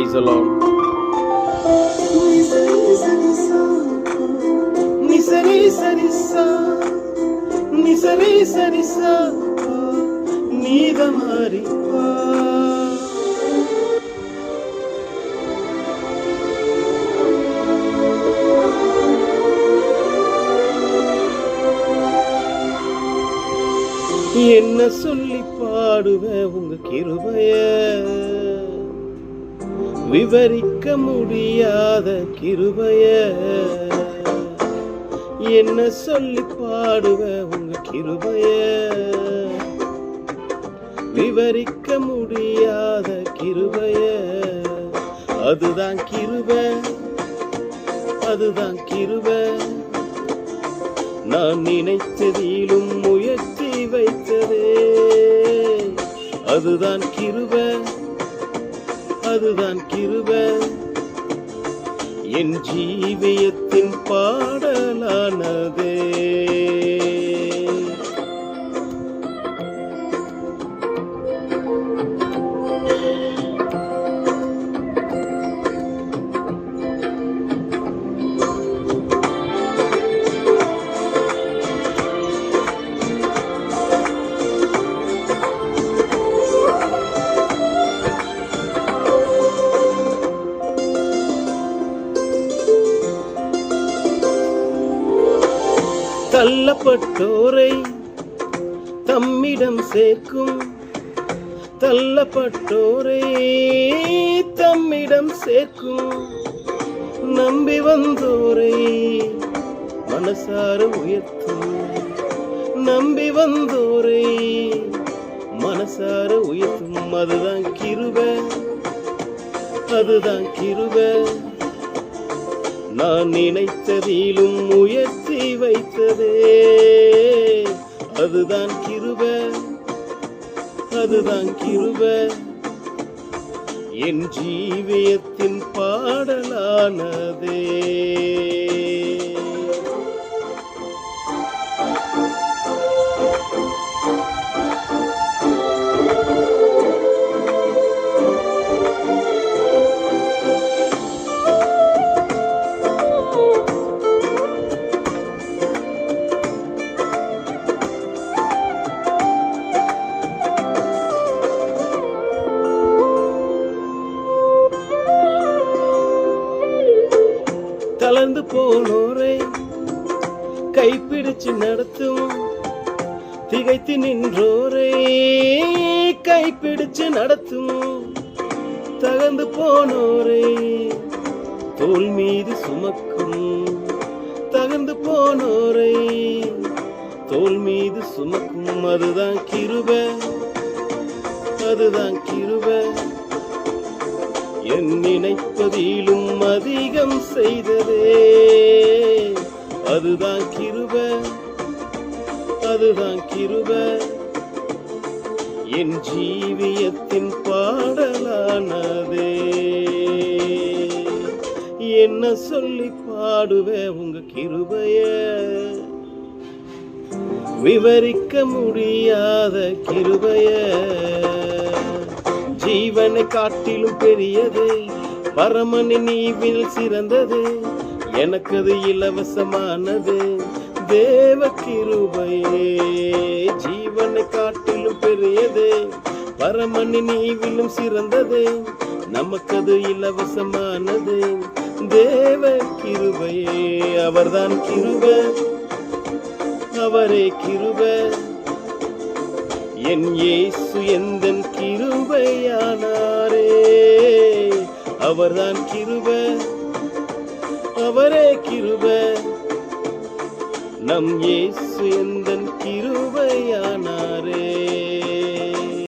Price allot நிசரி சரிசா நிசரி சரிசா நீத மாறிப்பா என்ன சொல்லி பாடுவ உங்க கிருபைய? விவரிக்க முடியாத கிருபைய. என்ன சொல்லி பாடுவ உங்க கிருபைய. விவரிக்க முடியாத கிருபைய. அதுதான் கிருப. அதுதான் கிருப. நான் நினைத்ததிலும் முயற்சி வைத்ததே. அதுதான் கிருப. அதுதான் கிருப. என் ஜீவியத்தின் பா தள்ளப்பட்டோரை தம்மிடம் சேர்க்கும். தள்ளப்பட்டோரை தம்மிடம் சேர்க்கும். நம்பி வந்தோரை மனசார உயர்த்தும். நம்பி வந்தோரை மனசார உயர்த்தும். அதுதான் கிருப அதுதான் கிருப. நான் நினைத்ததிலும் உயர்த்தி வைத்ததே. அதுதான் கிருப. அதுதான் கிருப. என் ஜீவியத்தின் பாடலானதே. கடந்து போனோரை. கைப்பிடிச்சு நடத்தும் திகைத்து நின்றோரை. கைப்பிடிச்சு நடத்தும் தகந்து போனோரை. தோல் மீது சுமக்கும். தகந்து போனோரை. தோல் மீது சுமக்கும். அதுதான் கிருப. அதுதான் கிருப. என் நினைப்பதிலும் அதிகம் செய்ததே. அதுதான் கிருப அதுதான் கிருப. என் ஜீவியத்தின் பாடலானதே. என்ன சொல்லி பாடுவே உங்க கிருபைய? விவரிக்க முடியாத கிருபைய. ஜீவனை காட்டிலும் பெரியது. பரமனின் நீவில் சிறந்தது. எனக்கு அது இலவசமானது. தேவ கிருபையே ஜீவனை காட்டிலும் பெரியது. பரமனின் நீவிலும் சிறந்தது. நமக்கு அது இலவசமானது. தேவ கிருபையே அவர்தான் கிருப. அவரே கிருப. என் இயேசு எந்தன் கிருபையானாரே. அவர்தான் கிருப அவரே கிருப. நம் இயேசு எந்தன் கிருபையானாரே.